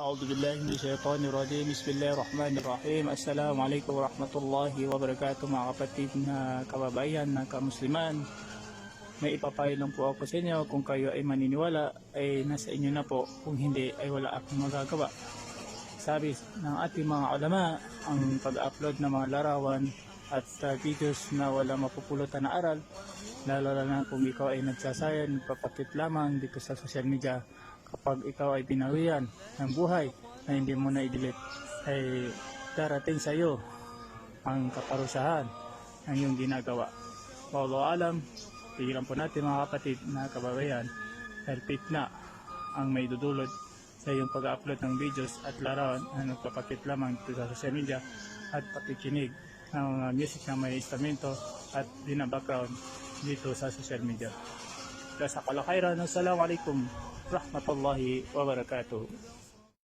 أعوذ بالله من الشيطان الرجيم بسم الله الرحمن الرحيم السلام عليكم ورحمة الله وبركاته mga kapatid na kababayan na kamusliman may ipapayo lang po ako sa inyo kung kayo ay maniniwala ay nasa inyo na po kung hindi ay wala akong magagawa sabi ng ating mga ulama ang pag-upload ng mga larawan at uh, videos na wala mapupulutan na aral lalo na kung ikaw ay nagsasayan papakit lamang dito sa social media kapag ikaw ay pinawian ng buhay na hindi mo na i-delete ay darating sa iyo ang kaparusahan ng iyong ginagawa. Wallahu alam, pigilan po natin mga kapatid na kababayan dahil fitna ang may dudulot sa iyong pag-upload ng videos at larawan na nagpapakit lamang dito sa social media at pakikinig ng mga music na may instrumento at din background dito sa social media. Sa kalakairan, Assalamualaikum warahmatullahi wabarakatuh.